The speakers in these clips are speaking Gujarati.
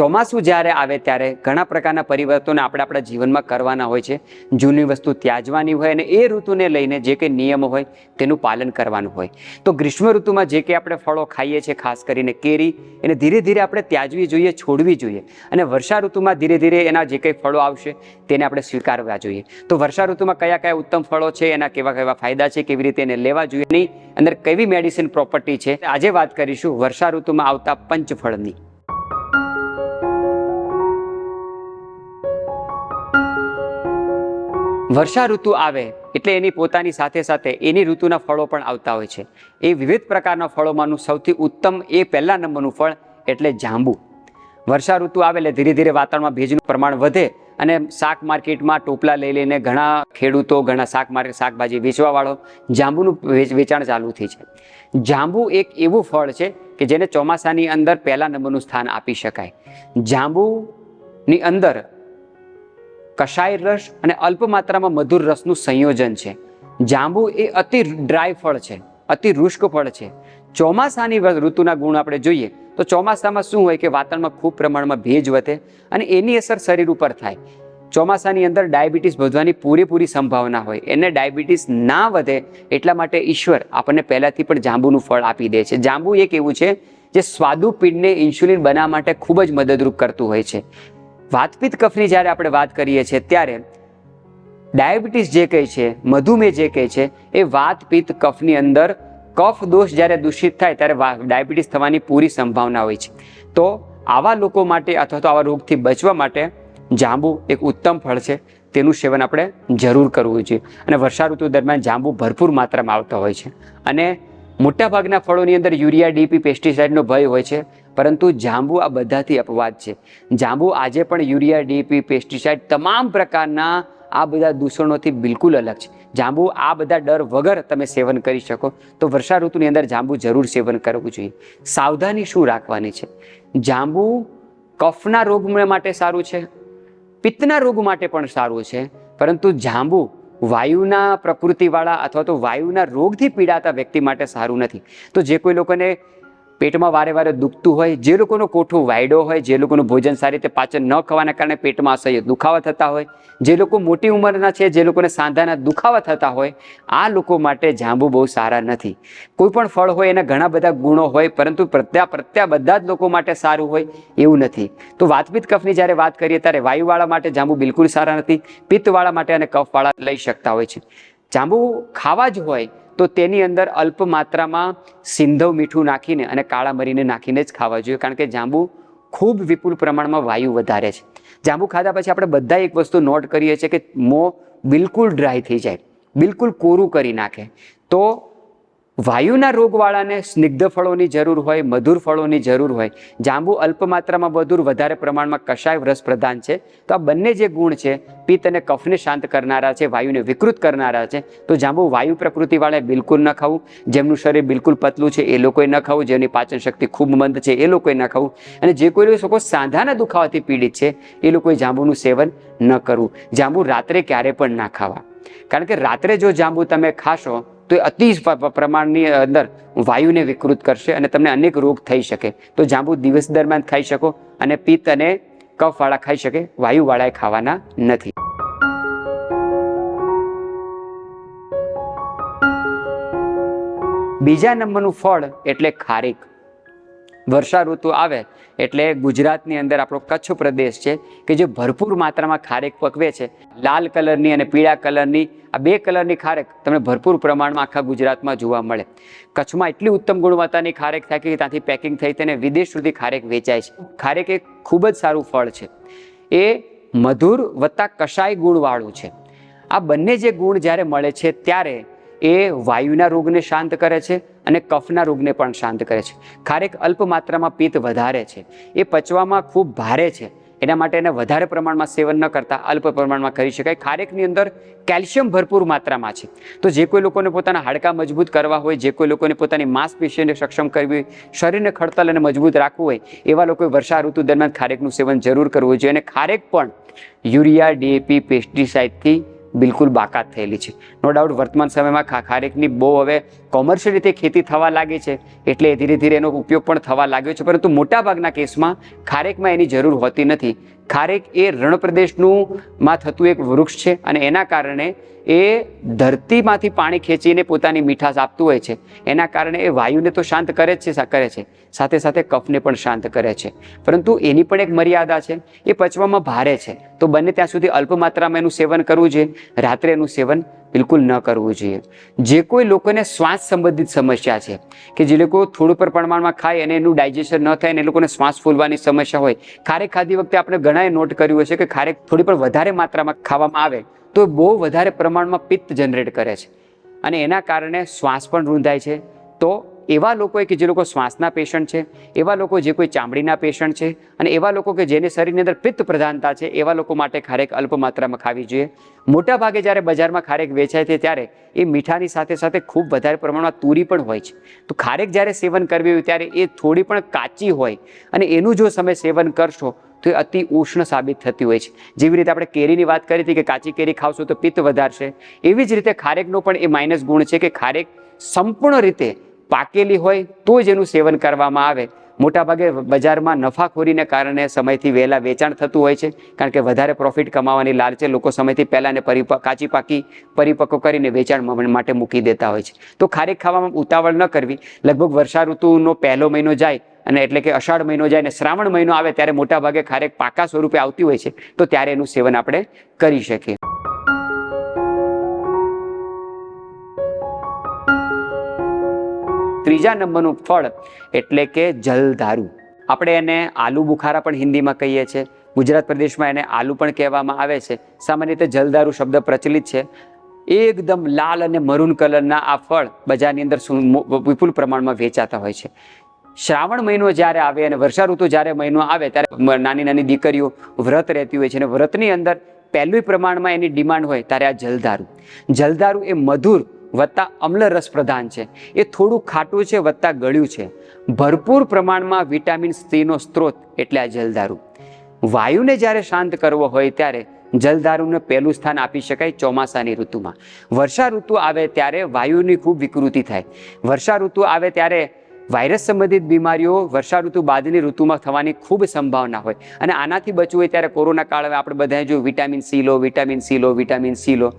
ચોમાસું જ્યારે આવે ત્યારે ઘણા પ્રકારના પરિવર્તનો આપણે આપણા જીવનમાં કરવાના હોય છે. જૂની વસ્તુ ત્યાજવાની હોય અને એ ઋતુને લઈને જે કંઈ નિયમો હોય તેનું પાલન કરવાનું હોય. તો ગ્રીષ્મ ઋતુમાં જે કંઈ આપણે ફળો ખાઈએ છીએ, ખાસ કરીને કેરી, એને ધીરે ધીરે આપણે ત્યાજવી જોઈએ, છોડવી જોઈએ. અને વર્ષા ઋતુમાં ધીરે ધીરે એના જે કંઈ ફળો આવશે તેને આપણે સ્વીકારવા જોઈએ. તો વર્ષા ઋતુમાં કયા કયા ઉત્તમ ફળો છે, એના કેવા કેવા ફાયદા છે, કેવી રીતે એને લેવા જોઈએ, એની અંદર કેવી મેડિસિન પ્રોપર્ટી છે? આજે વાત કરીશું વર્ષા ઋતુમાં આવતા પંચફળની. વર્ષા ઋતુ આવે એટલે એની પોતાની સાથે સાથે એની ઋતુના ફળો પણ આવતા હોય છે. એ વિવિધ પ્રકારના ફળોમાંનું સૌથી ઉત્તમ એ પહેલા નંબરનું ફળ એટલે જાંબુ. વર્ષા ઋતુ આવે એટલે ધીરે ધીરે વાતાવરણમાં ભેજનું પ્રમાણ વધે અને શાક માર્કેટમાં ટોપલા લઈ લઈને ઘણા ખેડૂતો, ઘણા શાક માર્કેટ, શાકભાજી વેચવાવાળો જાંબુનું વેચ- વેચાણ ચાલુ થઈ છે. જાંબુ એક એવું ફળ છે કે જેને ચોમાસાની અંદર પહેલા નંબરનું સ્થાન આપી શકાય. જાંબુની અંદર કષાય રસ અને અલ્પ માત્રામાં મધુર રસનું સંયોજન છે. જાંબુ એ અતિ ડ્રાય ફળ છે, અતિ રુષ્ક ફળ છે. ચોમાસાની ઋતુના ગુણ આપણે જોઈએ તો ચોમાસામાં શું હોય કે વાતાવરણમાં ખૂબ પ્રમાણમાં ભેજ વધે અને એની અસર શરીર ઉપર થાય. ચોમાસાની અંદર ડાયાબિટીસ વધવાની પૂરેપૂરી સંભાવના હોય. એને ડાયાબિટીસ ના વધે એટલા માટે ઈશ્વર આપણને પહેલાંથી પણ જાંબુનું ફળ આપી દે છે. જાંબુ એક એવું છે જે સ્વાદુપિંડને ઇન્સ્યુલિન બનાવવા માટે ખૂબ જ મદદરૂપ કરતું હોય છે. વાતપિત્ત કફની જ્યારે આપણે વાત કરીએ છીએ, ત્યારે ડાયાબિટીસ જે કહે છે, મધુમેહ જે કહે છે, એ વાત કફની અંદર કફ દોષ જ્યારે દૂષિત થાય ત્યારે ડાયાબિટીસ થવાની પૂરી સંભાવના હોય છે. તો આવા લોકો માટે અથવા તો આવા રોગથી બચવા માટે જાંબુ એક ઉત્તમ ફળ છે. તેનું સેવન આપણે જરૂર કરવું જોઈએ. અને વર્ષા ઋતુ દરમિયાન જાંબુ ભરપૂર માત્રામાં આવતા હોય છે. અને મોટાભાગના ફળોની અંદર યુરિયા, ડીપી, પેસ્ટિસાઇડનો ભય હોય છે. પરંતુ જાંબુ આ બધાથી અપવાદ છે. જાંબુ આજે પણ યુરિયા ડીપી પેસ્ટિસાઇડ તમામ પ્રકારના આ બધા દૂષણોથી બિલકુલ અલગ છે. જાંબુ આ બધા ડર વગર તમે સેવન કરી શકો. તો વર્ષા ઋતુની અંદર જાંબુ જરૂર સેવન કરવું જોઈએ. સાવધાની શું રાખવાની છે? જાંબુ કફના રોગ માટે સારું છે. પિત્તના રોગ માટે પણ સારું છે. પરંતુ જાંબુ વાયુના પ્રકૃતિવાળા અથવા તો વાયુના રોગથી પીડાતા વ્યક્તિ માટે સારું નથી. તો જે કોઈ લોકોને પેટમાં વારે વારે દુખતું હોય, જે લોકોનો કોઠો વાયડો હોય, જે લોકોનું ભોજન સારી રીતે પાચન ન ખવાના કારણે પેટમાં અસહ્ય દુખાવા થતા હોય, જે લોકો મોટી ઉંમરના છે, જે લોકોને સાંધાના દુખાવા થતા હોય, આ લોકો માટે જાંબુ બહુ સારા નથી. કોઈ પણ ફળ હોય, એના ઘણા બધા ગુણો હોય, પરંતુ પ્રત્યા પ્રત્યા બધા જ લોકો માટે સારું હોય એવું નથી. તો વાતપીત કફની જ્યારે વાત કરીએ, ત્યારે વાયુવાળા માટે જાંબુ બિલકુલ સારા નથી, પિત્તવાળા માટે અને કફવાળા લઈ શકતા હોય છે. જાંબુ ખાવા જ હોય તો તેની અંદર અલ્પ માત્રામાં સિંધવ મીઠું નાખીને અને કાળા મરીને નાખીને જ ખાવા જોઈએ, કારણ કે જાંબુ ખૂબ વિપુલ પ્રમાણમાં વાયુ વધારે છે. જાંબુ ખાધા પછી આપણે બધા એક વસ્તુ નોટ કરીએ છીએ કે મોં બિલકુલ ડ્રાય થઈ જાય, બિલકુલ કોરું કરી નાખે. તો વાયુના રોગવાળાને સ્નિગ્ધ ફળોની જરૂર હોય, મધુર ફળોની જરૂર હોય. જાંબુ અલ્પ માત્રામાં મધુર, વધારે પ્રમાણમાં કશાય રસ પ્રધાન છે. તો આ બંને જે ગુણ છે, પિત્ત અને કફને શાંત કરનારા છે, વાયુને વિકૃત કરનારા છે, તો જાંબુ વાયુ પ્રકૃતિવાળાએ બિલકુલ ન ખાવું. જેમનું શરીર બિલકુલ પતલું છે, એ લોકોએ ન ખાવું. જેની પાચન શક્તિ ખૂબ મંદ છે, એ લોકોએ ન ખાવું. અને જે કોઈ લોકો સાંધાના દુખાવાથી પીડિત છે, એ લોકોએ જાંબુનું સેવન ન કરવું. જાંબુ રાત્રે ક્યારે પણ ના ખાવા. કારણ કે રાત્રે જો જાંબુ તમે ખાશો તો એ અતિ પ્રમાણની અંદર વાયુને વિકૃત કરશે અને તમને અનેક રોગ થઈ શકે. તો જાંબુ દિવસ દરમિયાન ખાઈ શકો અને પિત્ત અને કફવાળા ખાઈ શકે વાયુવાળાએ ખાવાના નથી. બીજા નંબરનું ફળ એટલે ખારીક. વર્ષા ઋતુ આવે એટલે ગુજરાતની અંદર આપણો કચ્છ પ્રદેશ છે કે જે ભરપૂર માત્રામાં ખારેક પકવે છે. લાલ કલરની અને પીળા કલરની આ બે કલરની ખારેક તમને ભરપૂર પ્રમાણમાં આખા ગુજરાતમાં જોવા મળે. કચ્છમાં એટલી ઉત્તમ ગુણવત્તાની ખારેક થાય કે ત્યાંથી પેકિંગ થઈ તેને વિદેશ સુધી ખારેક વેચાય છે. ખારેક એક ખૂબ જ સારું ફળ છે. એ મધુર વત્તા કષાય ગુણવાળું છે. આ બંને જે ગુણ જ્યારે મળે છે ત્યારે એ વાયુના રોગને શાંત કરે છે અને કફના રોગને પણ શાંત કરે છે. ખારેક અલ્પ માત્રામાં પિત્ત વધારે છે. એ પચવામાં ખૂબ ભારે છે. એના માટે એને વધારે પ્રમાણમાં સેવન ન કરતા અલ્પ પ્રમાણમાં કરી શકાય. ખારેકની અંદર કેલ્શિયમ ભરપૂર માત્રામાં છે. તો જે કોઈ લોકોને પોતાના હાડકાં મજબૂત કરવા હોય, જે કોઈ લોકોને પોતાની માંસપેશીઓને સક્ષમ કરવી હોય, શરીરને ખડતલ અને મજબૂત રાખવું હોય, એવા લોકોએ વર્ષા ઋતુ દરમિયાન ખારેકનું સેવન જરૂર કરવું જોઈએ. અને ખારેક પણ યુરિયા ડીએપી પેસ્ટિસાઇડથી બિલકુલ બાકાત થયેલી છે. નો ડાઉટ વર્તમાન સમયમાં ખારેકની બહુ હવે કોમર્શિયલ રીતે ખેતી થવા લાગી છે, એટલે ધીરે ધીરે એનો ઉપયોગ પણ થવા લાગ્યો છે, પરંતુ મોટાભાગના કેસમાં ખારેકમાં એની જરૂર હોતી નથી. ખારેક એ રણપ્રદેશનું માં થતું એક વૃક્ષ છે અને એના કારણે એ ધરતીમાંથી પાણી ખેંચીને પોતાની મીઠાશ આપતું હોય છે. એના કારણે એ વાયુને તો શાંત કરે જ છે કરે છે. સાથે સાથે કફને પણ શાંત કરે છે. પરંતુ એની પણ એક મર્યાદા છે, એ પચવામાં ભારે છે. તો બને ત્યાં સુધી અલ્પ માત્રામાં એનું સેવન કરવું જોઈએ. રાત્રે એનું સેવન બિલકુલ ન કરવું જોઈએ. જે કોઈ લોકોને શ્વાસ સંબંધિત સમસ્યા છે, કે જે લોકો થોડું પર પ્રમાણમાં ખાય અને એનું ડાયજેશન ન થાય અને એ લોકોને શ્વાસ ફૂલવાની સમસ્યા હોય ખારેક ખાધી વખતે આપણે ઘણાએ નોટ કર્યું હશે કે ખારેક થોડી પણ વધારે માત્રામાં ખાવામાં આવે, તો બહુ વધારે પ્રમાણમાં પિત્ત જનરેટ કરે છે. અને એના કારણે શ્વાસ પણ રૂંધાય છે. તો એવા લોકો કે જે લોકો શ્વાસના પેશન્ટ છે, એવા લોકો જે કોઈ ચામડીના પેશન્ટ છે અને એવા લોકો કે જેને શરીરની અંદર પિત્ત પ્રધાનતા છે, એવા લોકો માટે ખારેક અલ્પ માત્રામાં ખાવી જોઈએ. મોટા ભાગે જ્યારે બજારમાં ખારેક વેચાય છે ત્યારે એ મીઠાની સાથે સાથે ખૂબ વધારે પ્રમાણમાં તુરી પણ હોય છે. તો ખારેક જ્યારે સેવન કરવી હોય ત્યારે એ થોડી પણ કાચી હોય અને એનું જો તમે સેવન કરશો તો એ અતિ ઉષ્ણ સાબિત થતી હોય છે. જેવી રીતે આપણે કેરીની વાત કરી હતી કે કાચી કેરી ખાવશો તો પિત્ત વધારશે. એવી જ રીતે ખારેકનો પણ એ માઇનસ ગુણ છે કે ખારેક સંપૂર્ણ રીતે પાકેલી હોય તો જ એનું સેવન કરવામાં આવે. મોટાભાગે બજારમાં નફાખોરીને કારણે સમયથી વહેલા વેચાણ થતું હોય છે, કારણ કે વધારે પ્રોફિટ કમાવાની લાલચે લોકો સમયથી પહેલાં ને પરિપ, કાચી પાકી પરિપક્વ કરીને વેચાણ માટે મૂકી દેતા હોય છે. તો ખારેક ખાવામાં ઉતાવળ ન કરવી. લગભગ વર્ષા ઋતુનો પહેલો મહિનો જાય અને એટલે કે અષાઢ મહિનો જાય અને શ્રાવણ મહિનો આવે ત્યારે મોટાભાગે ખારેક પાકા સ્વરૂપે આવતી હોય છે, તો ત્યારે એનું સેવન આપણે કરી શકીએ. ત્રીજા નંબરનું ફળ એટલે કે જલધારુ. આપણે એને આલુ બુખારા પણ હિન્દીમાં કહીએ છીએ. ગુજરાત પ્રદેશમાં એને આલુ પણ કહેવામાં આવે છે. સામાન્ય રીતે જલધારુ શબ્દ પ્રચલિત છે. એકદમ લાલ અને મરૂન કલરના આ ફળ બજારની અંદર વિપુલ પ્રમાણમાં વેચાતા હોય છે. શ્રાવણ મહિનો જ્યારે આવે અને વર્ષા ઋતુ જ્યારે મહિનો આવે ત્યારે નાની નાની દીકરીઓ વ્રત રહેતી હોય છે અને વ્રતની અંદર પહેલું પ્રમાણમાં એની ડિમાન્ડ હોય ત્યારે આ જલધારુ. જલધારુ એ મધુર વત્તા અમ્લ રસ પ્રધાન છે. એ થોડું ખાટું છે, વત્તા ગળ્યું છે. ભરપૂર પ્રમાણમાં વિટામિન સીનો સ્ત્રોત એટલે આ જલધારુ. વાયુને જ્યારે શાંત કરવો હોય ત્યારે જલધારુને પહેલું સ્થાન આપી શકાય ચોમાસાની ઋતુમાં. વર્ષા ઋતુ આવે ત્યારે વાયુની ખૂબ વિકૃતિ થાય. વર્ષા ઋતુ આવે ત્યારે વાયરસ સંબંધિત બીમારીઓ વર્ષા ઋતુ બાદની ઋતુમાં થવાની ખૂબ સંભાવના હોય. અને આનાથી બચવું હોય ત્યારે કોરોના કાળમાં આપણે બધાએ જોયું, વિટામિન સી લો, વિટામિન સી લો, વિટામિન સી લો.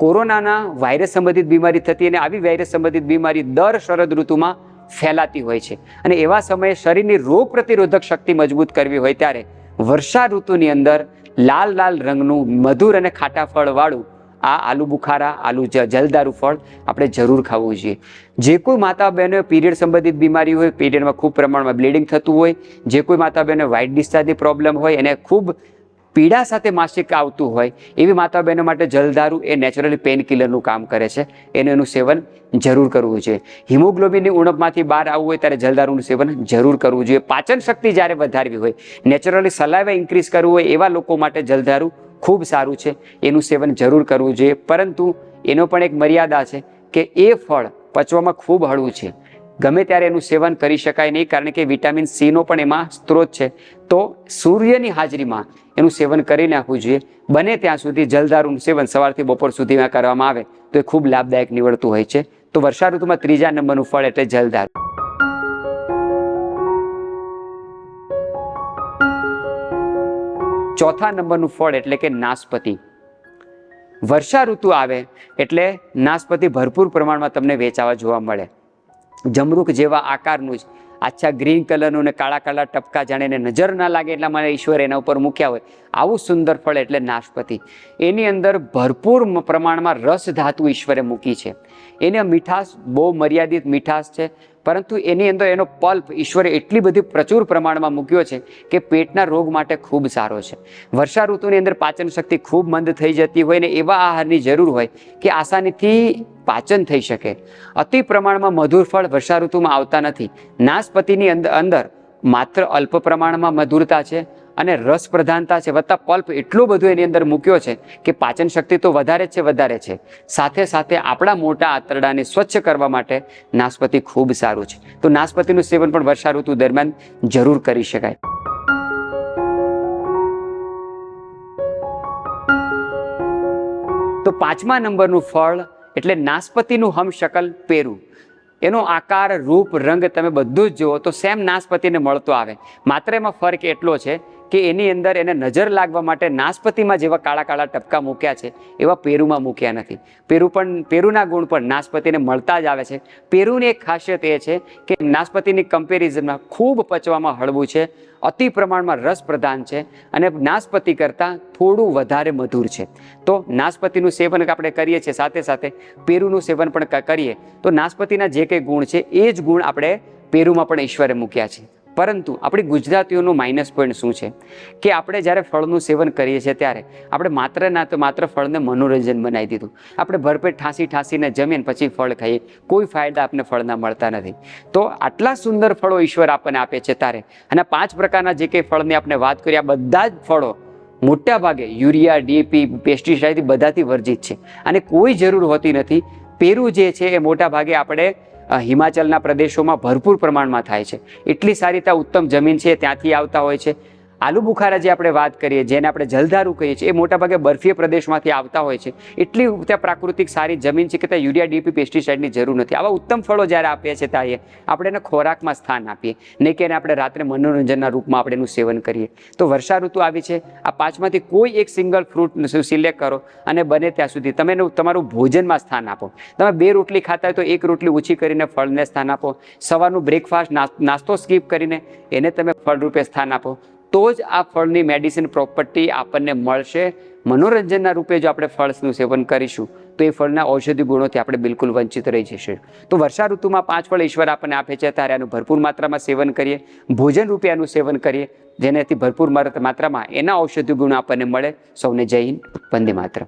કોરોનાના વાયરસ સંબંધિત બીમારી થતી અને આવી વાયરસ સંબંધિત બીમારી દર શરદ ઋતુમાં ફેલાતી હોય છે. અને એવા સમયે શરીરની રોગ પ્રતિરોધક શક્તિ મજબૂત કરવી હોય ત્યારે વર્ષા ઋતુની અંદર લાલ લાલ રંગનું મધુર અને ખાટા ફળવાળું આ આલુ બુખારા, આલુ જલદારુ ફળ આપણે જરૂર ખાવું જોઈએ. જે કોઈ માતા બહેનો પીરિયડ સંબંધિત બીમારી હોય, પીરિયડમાં ખૂબ પ્રમાણમાં બ્લીડિંગ થતું હોય, જે કોઈ માતા બહેનો વ્હાઇટ ડિસ્ચાર્જની પ્રોબ્લેમ હોય, એને ખૂબ પીડા સાથે માસિક આવતું હોય, એવી માતા બહેનો માટે જલધારુ એ નેચરલી પેન કિલરનું કામ કરે છે. એનું એનું સેવન જરૂર કરવું જોઈએ. હિમોગ્લોબિનની ઉણપમાંથી બહાર આવવું હોય ત્યારે જલદારુનું સેવન જરૂર કરવું જોઈએ. પાચન શક્તિ જ્યારે વધારવી હોય નેચરલી સલાઈવા ઇન્ક્રીઝ કરવું હોય એવા લોકો માટે જલધારુ ખૂબ સારું છે. એનું સેવન જરૂર કરવું જોઈએ. પરંતુ એનો પણ એક મર્યાદા છે કે એ ફળ પચવામાં ખૂબ હળવું છે. ગમે ત્યારે એનું સેવન કરી શકાય નહીં, કારણ કે વિટામિન સીનો પણ એમાં સ્ત્રોત છે. તો સૂર્યની હાજરીમાં એનું સેવન કરી નાખવું જોઈએ. બને ત્યાં સુધી જલદારુનું સેવન સવારથી બપોર સુધીમાં કરવામાં આવે, તો એ ખૂબ લાભદાયક નીવડતું હોય છે. તો વર્ષા ઋતુમાં ત્રીજા નંબરનું ફળ એટલે જલધારુ. ચોથા નંબરનું ફળ એટલે કે નાસપતિ વર્ષા ઋતુ આવે એટલે નાસપતિ ભરપૂર પ્રમાણમાં તમને વેચાવા જોવા મળે. જમરૂક જેવા આકારનું જ. આછા ગ્રીન કલરનું ને કાળા કાળા ટપકા જાણે એને નજર ના લાગે એટલા માટે ઈશ્વર એના ઉપર મૂક્યા હોય. આવું સુંદર ફળ એટલે નાશપતિ. એની અંદર ભરપૂર પ્રમાણમાં રસ ધાતુ ઈશ્વરે મૂકી છે. એને મીઠાશ બહુ મર્યાદિત મીઠાશ છે. પરંતુ એની અંદર એનો પલ્પ ઈશ્વરે એટલી બધી પ્રચુર પ્રમાણમાં મૂક્યો છે કે પેટના રોગ માટે ખૂબ સારો છે. વર્ષા ઋતુની અંદર પાચન શક્તિ ખૂબ મંદ થઈ જતી હોય ને એવા આહારની જરૂર હોય કે આસાનીથી પાચન થઈ શકે. અતિ પ્રમાણમાં મધુર ફળ વર્ષા ઋતુમાં આવતા નથી. નાશપતિની અંદર અંદર માત્ર અલ્પ પ્રમાણમાં મધુરતા છે અને રસ પ્રધાનતા છે. વત્તા પલ્પ એટલું બધું એની અંદર મૂક્યો છે કે પાચન શક્તિ તો વધારે છે વધારે છે. સાથે સાથે આપણા મોટા આંતરડાને સ્વચ્છ કરવા માટે નાસપતિ ખૂબ સારું છે. તો નાસપતિનું સેવન પણ વર્ષા ઋતુ દરમિયાન જરૂર કરી શકાય. તો પાંચમા નંબરનું ફળ એટલે નાસપતિનું હમશકલ પેરું. એનો આકાર, રૂપ, રંગ તમે બધું જ જુઓ તો સેમ નાસપતિને મળતો આવે. માત્ર એમાં ફરક એટલો છે કે એની અંદર એને નજર લાગવા માટે નાસપતિમાં જેવા કાળા કાળા ટપકા મૂક્યા છે, એવા પેરુમાં મૂક્યા નથી. પેરુ પણ, પેરુના ગુણ પણ નાસપતિને મળતા જ આવે છે. પેરુની એક ખાસિયત એ છે કે નાસપતિની કમ્પેરિઝનમાં ખૂબ પચવામાં હળવું છે, અતિ પ્રમાણમાં રસ પ્રધાન છે અને નાસપતિ કરતાં થોડું વધારે મધુર છે. તો નાસપતિનું સેવન આપણે કરીએ છીએ સાથે સાથે પેરુનું સેવન પણ કરીએ, તો નાસપતિના જે કંઈ ગુણ છે એ જ ગુણ આપણે પેરુમાં પણ ઈશ્વરે મૂક્યા છે. પરંતુ આપણી ગુજરાતીઓનું માઇનસ પોઈન્ટ શું છે? કે આપણે જ્યારે ફળનું સેવન કરીએ છીએ ત્યારે આપણે માત્ર ના તો માત્ર ફળને મનોરંજન બનાવી દીધું. આપણે ભરપેટ ઠાંસી ઠાંસીને જમીને પછી ફળ ખાઈએ. કોઈ ફાયદા આપણને ફળના મળતા નથી. તો આટલા સુંદર ફળો ઈશ્વર આપણને આપે છે ત્યારે અને પાંચ પ્રકારના જે કંઈ ફળની આપણે વાત કરી આ બધા જ ફળો મોટા ભાગે યુરિયા ડીએપી પેસ્ટિસાઇડ બધાથી વર્જિત છે. અને કોઈ જરૂર હોતી નથી. પેરું જે છે એ મોટા ભાગે આપણે હિમાચલના પ્રદેશોમાં ભરપૂર પ્રમાણમાં થાય છે. એટલી સારી ત્યાં ઉત્તમ જમીન છે, ત્યાંથી આવતા હોય છે. આલુ બુખારા જે આપણે વાત કરીએ, જેને આપણે જલધારું કહીએ છીએ, એ મોટાભાગે બરફીય પ્રદેશમાંથી આવતા હોય છે. એટલી ત્યાં પ્રાકૃતિક સારી જમીન છે કે ત્યાં યુરિયા, ડીપી, પેસ્ટિસાઇડની જરૂર નથી. આવા ઉત્તમ ફળો જ્યારે આપીએ છીએ ત્યારે આપણે એને ખોરાકમાં સ્થાન આપીએ. નહીં કે એને આપણે રાત્રે મનોરંજનના રૂપમાં આપણે એનું સેવન કરીએ. તો વર્ષા ઋતુ આવી છે. આ પાંચમાંથી કોઈ એક સિંગલ ફ્રૂટ સિલેક્ટ કરો અને બને ત્યાં સુધી તમે એનું તમારું ભોજનમાં સ્થાન આપો. તમે બે રોટલી ખાતા હોય તો એક રોટલી ઓછી કરીને ફળને સ્થાન આપો. સવારનું બ્રેકફાસ્ટ નાસ્તો સ્કીપ કરીને એને તમે ફળ રૂપે સ્થાન આપો. તો જ આ ફળની મેડિસિન પ્રોપર્ટી આપણને મળશે. મનોરંજનના રૂપે જો આપણે ફળનું સેવન કરીશું, તો એ ફળના ઔષધિ ગુણોથી આપણે બિલકુલ વંચિત રહી જશે. તો વર્ષા ઋતુમાં પાંચ ફળ ઈશ્વર આપણને આપે છે, ત્યારે આનું ભરપૂર માત્રામાં સેવન કરીએ, ભોજન રૂપે આનું સેવન કરીએ, જેનાથી ભરપૂર માત્રામાં એના ઔષધિ ગુણ આપણને મળે. સૌને જય હિન્દ, વંદે માત્ર